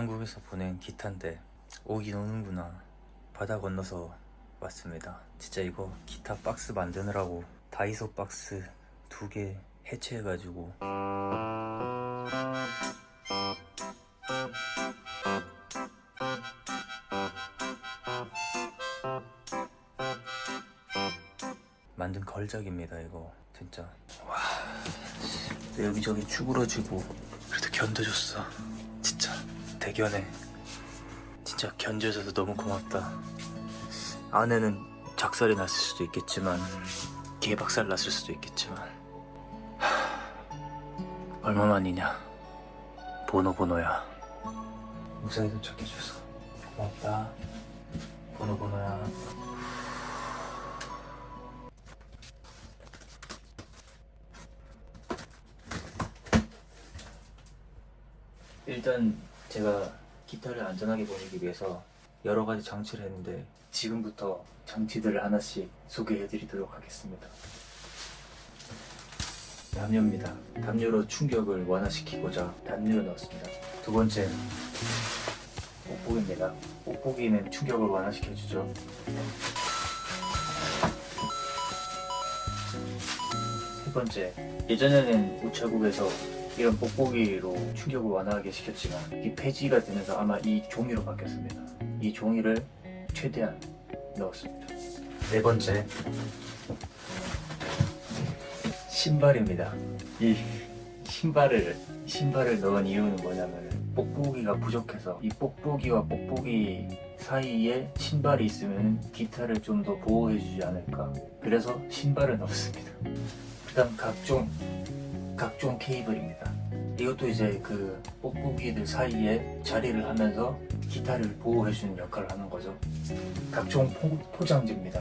한국에서 보낸 기타인데 오긴 오는구나. 바다 건너서 왔습니다. 진짜 이거 기타 박스 만드느라고 다이소 박스 두 개 해체해가지고. 만든 걸작입니다 이거. 진짜. 와 여기저기 쭈그러지고 그래도 견뎌줬어. 진짜 대견해. 진짜 견뎌줘서 너무 고맙다. 안에는 작살이 났을 수도 있겠지만 개박살 났을 수도 있겠지만 하, 얼마만이냐? 보노보노야. 무사히 도착해줘서 고맙다. 보노보노야. 일단 제가 기타를 안전하게 보내기 위해서 여러 가지 장치를 했는데 지금부터 장치들을 하나씩 소개해 드리도록 하겠습니다. 담요입니다. 담요로 충격을 완화시키고자 담요를 넣었습니다. 두 번째, 뽁뽁이입니다. 뽁뽁이는 충격을 완화시켜주죠. 세 번째, 예전에는 우체국에서 이런 뽁뽁이로 충격을 완화하게 시켰지만 이 폐지가 되면서 아마 이 종이로 바뀌었습니다. 이 종이를 최대한 넣었습니다. 네 번째 신발입니다. 이 신발을 신발을 넣은 이유는 뭐냐면 뽁뽁이가 부족해서 이 뽁뽁이와 뽁뽁이 사이에 신발이 있으면 기타를 좀 더 보호해주지 않을까. 그래서 신발을 넣었습니다. 그다음 각종 각종 케이블입니다. 이것도 이제 그 뽁뽁이들 사이에 자리를 하면서 기타를 보호해주는 역할을 하는 거죠. 각종 포, 포장지입니다.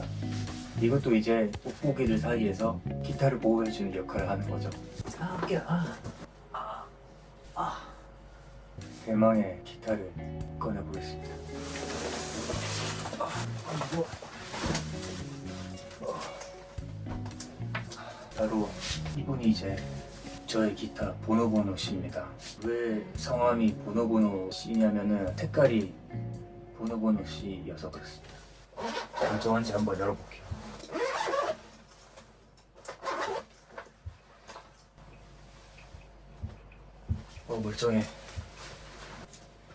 이것도 이제 뽁뽁이들 사이에서 기타를 보호해주는 역할을 하는 거죠. 아, 야, 아, 아, 아. 대망의 기타를 꺼내보겠습니다. 아, 아, 뭐. 바로 이분이 이제 저의 기타 보노보노 씨입니다. 왜 성함이 보노보노 씨냐면은 색깔이 보노보노 씨여서 그렇습니다. 멀쩡한지 한번 열어볼게요. 어 멀쩡해.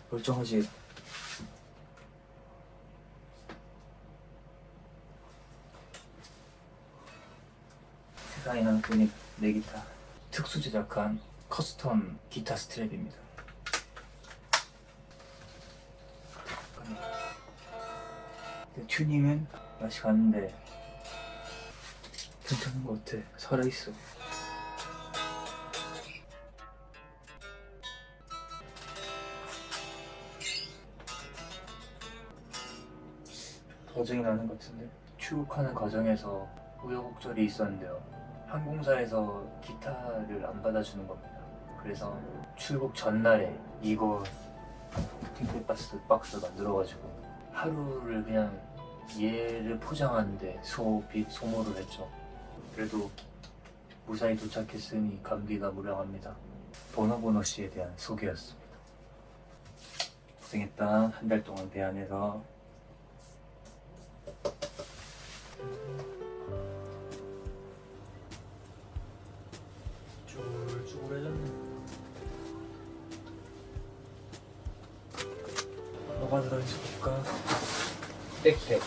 멀쩡하지. 난 돈이 내 기타. 특수 제작한 커스텀 기타 스트랩입니다. 튜닝은 아직 안는데 괜찮은 것 같아. 살아있어. 거정이 나는 것 같은데 출국하는 과정에서 우여곡절이 있었는데요. 항공사에서 기타를 안 받아주는 겁니다. 그래서 출국 전날에 이거 팅크박스 박스 만들어가지고 하루를 그냥 얘를 포장하는데 소비 소모를 했죠. 그래도 무사히 도착했으니 감기가 무량합니다. 보노보노 씨에 대한 소개였습니다. 고생했다. 한 달 동안 배 안에서 쭈글쭈글해졌네. 뭐가 들어있지 볼까? 백팩.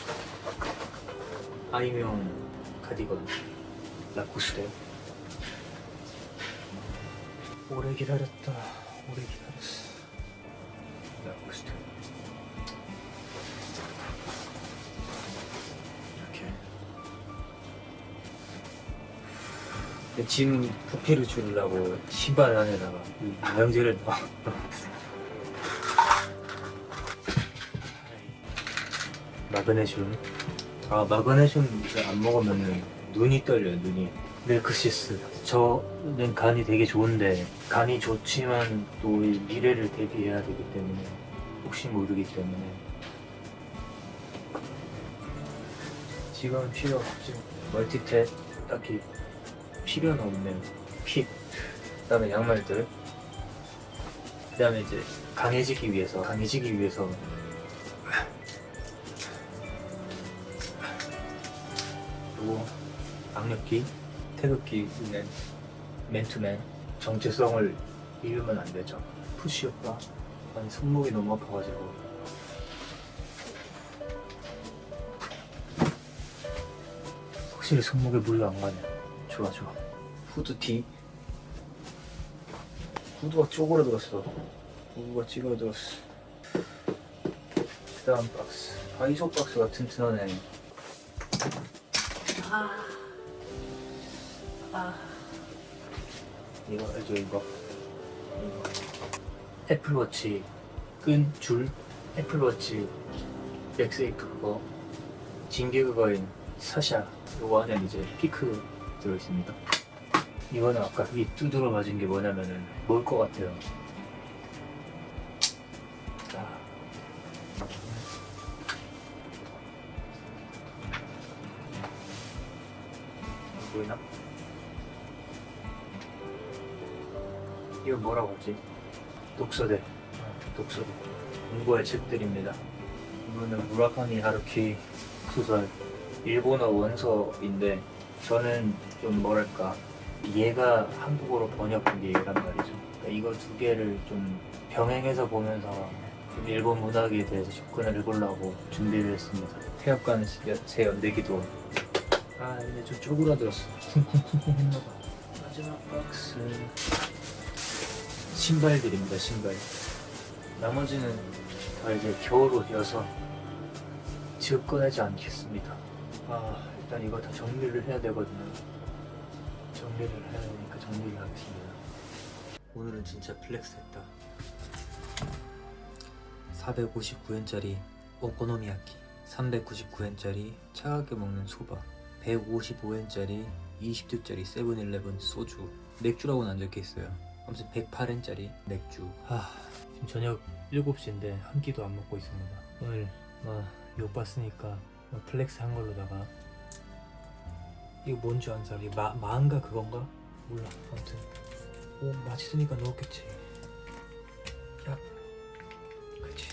아이명 가디건. 라코스테. 오래 기다렸다. 오래 기다렸어. 짐 부피를 줄이려고 신발 안에다가 이 영양제를 넣어. 마그네슘. 아 마그네슘 안 먹으면은 눈이 떨려요 눈이. 밀크시스. 저는 간이 되게 좋은데 간이 좋지만 또이 미래를 대비해야 되기 때문에 혹시 모르기 때문에 지금은 필요 없지. 멀티탭 딱히 필요는 없네요. 핏. 그다음에 양말들. 그다음에 이제 강해지기 위해서 강해지기 위해서 그리고 악력기, 태극기 있는 맨투맨 정체성을 잃으면 안 되죠. 푸시업과 아니 손목이 너무 아파가지고 확실히 손목에 물이 안 가네. 좋아 좋아. 후드티. 후드가 쪼그라들었어. 후드가 찌그러 들었어. 그 다음 박스. 아이소 박스가 튼튼하네. 이거 알죠 이거. 이거. 애플워치 끈 줄. 애플워치 맥세이프 그거. 징계 그거인 사샤. 요거 안에 이제 피크 들어있습니다. 이거는 아까 이 두드러 맞은 게 뭐냐면은 먹을 것 같아요. 자. 보이나? 이거 뭐라고 하지? 독서대. 아, 독서대. 공부할 책들입니다. 이거는 무라카미 하루키 소설 일본어 원서인데 저는 좀 뭐랄까 얘가 한국어로 번역한 게 얘란 말이죠. 그러니까 이거 두 개를 좀 병행해서 보면서 좀 일본 문학에 대해서 접근을 해보려고 준비를 했습니다. 태엽관 새 연대기도 아 근데 좀 쪼그라들었어. 쿵쿵쿵쿵 했나봐. 마지막 박스 신발들입니다. 신발. 나머지는 다 이제 겨울옷이어서 꺼내지 않겠습니다. 아 일단 이거 다 정리를 해야 되거든요. 정리를 해야 되니까 정리를 하겠습니다. 오늘은 진짜 플렉스 했다. 459엔짜리 오코노미야키, 399엔짜리 차갑게 먹는 소바, 155엔짜리 20듀짜리 세븐일레븐 소주, 맥주라고는 안 적혀 있어요. 아무튼 108엔짜리 맥주. 아 지금 저녁 7시인데 한 끼도 안 먹고 있습니다. 오늘 뭐욕 봤으니까 뭐 플렉스 한 걸로다가 이거 뭔지 아는 사람이 마, 마인가 그건가? 몰라. 아무튼. 오 맛있으니까 넣었겠지. 야. 그치.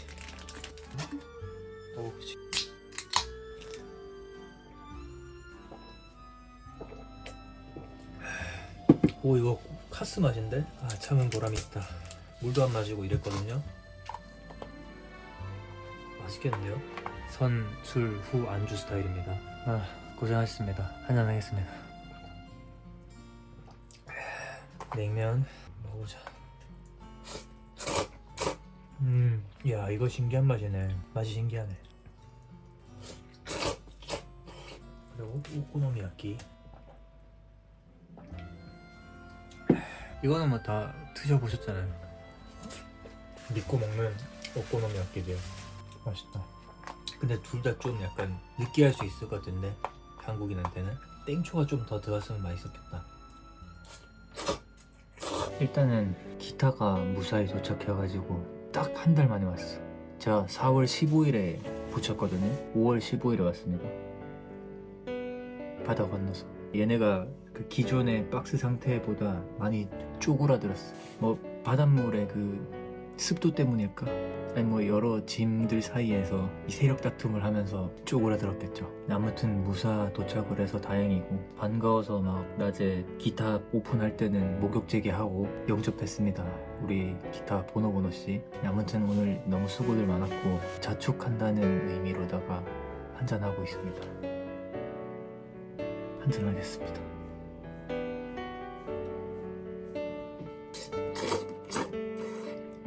어 그치 오 이거 카스 맛인데? 아 참은 보람이 있다. 물도 안 마시고 이랬거든요. 맛있겠는데요? 선, 술, 후 안주 스타일입니다. 아 고생하셨습니다. 한잔 하겠습니다. 냉면 먹어보자. 음, 야 이거 신기한 맛이네. 맛이 신기하네. 그리고 오코노미야끼. 이거는 뭐 다 드셔보셨잖아요. 믿고 먹는 오코노미야끼죠 맛있다. 근데 둘 다 좀 약간 느끼할 수 있을 것 같은데 한국인한테는 땡초가 좀 더 들어갔으면 맛있었겠다. 일단은 기타가 무사히 도착해가지고 딱 한 달 만에 왔어. 제가 4월 15일에 붙였거든요. 5월 15일에 왔습니다. 바다 건너서. 얘네가 그 기존의 박스 상태보다 많이 쪼그라들었어. 뭐 바닷물의 그 습도 때문일까? 아니 뭐 여러 짐들 사이에서 이 세력 다툼을 하면서 쪼그라들었겠죠. 아무튼 무사 도착을 해서 다행이고 반가워서 막 낮에 기타 오픈할 때는 목욕 제기하고 영접했습니다. 우리 기타 보노보노 씨. 아무튼 오늘 너무 수고들 많았고 자축한다는 의미로다가 한잔 하고 있습니다. 한잔 하겠습니다.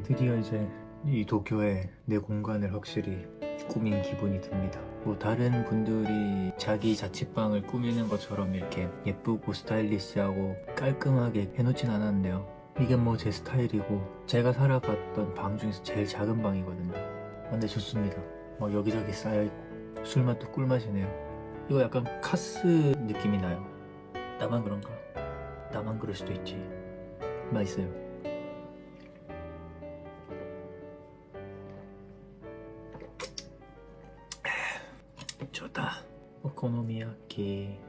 드디어 이제 이 도쿄에 내 공간을 확실히 꾸민 기분이 듭니다. 뭐 다른 분들이 자기 자취방을 꾸미는 것처럼 이렇게 예쁘고 스타일리시하고 깔끔하게 해놓진 않았는데요. 이게 뭐 제 스타일이고 제가 살아봤던 방 중에서 제일 작은 방이거든요. 근데 좋습니다. 뭐 여기저기 쌓여있고 술맛도 꿀맛이네요. 이거 약간 카스 느낌이 나요. 나만 그런가? 나만 그럴 수도 있지. 맛있어요. 좋다. 오코노미야키.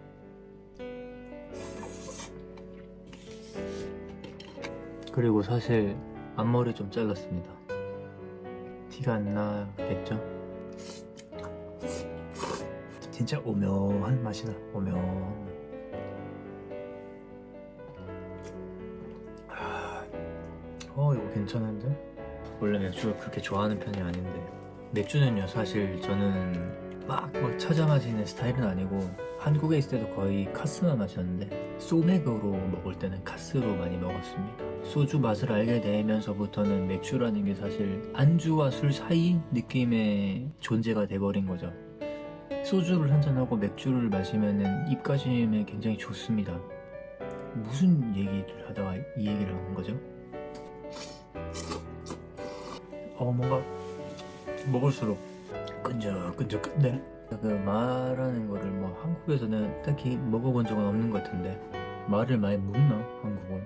그리고 사실 앞머리 좀 잘랐습니다. 티가 안 나겠죠? 진짜 오묘한 맛이다. 오묘. 아, 어 이거 괜찮은데? 원래 맥주를 그렇게 좋아하는 편이 아닌데 맥주는요 사실 저는 막, 막 찾아 마시는 스타일은 아니고 한국에 있을 때도 거의 카스만 마셨는데 소맥으로 먹을 때는 카스로 많이 먹었습니다. 소주 맛을 알게 되면서부터는 맥주라는 게 사실 안주와 술 사이 느낌의 존재가 돼버린 거죠. 소주를 한잔하고 맥주를 마시면은 입가심에 굉장히 좋습니다. 무슨 얘기를 하다가 이 얘기를 한 거죠? 어 뭔가 먹을수록 끈적끈적한데 그 말하는 거를 뭐 한국에서는 딱히 먹어본 적은 없는 것 같은데 말을 많이 묻나 한국은?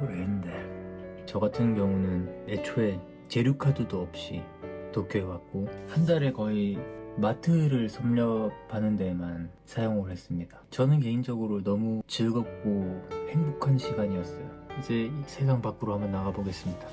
모르겠는데. 저 같은 경우는 애초에 재료 카드도 없이 도쿄에 왔고 한 달에 거의 마트를 섭렵하는 데만 사용을 했습니다. 저는 개인적으로 너무 즐겁고 행복한 시간이었어요. 이제 이 세상 밖으로 한번 나가 보겠습니다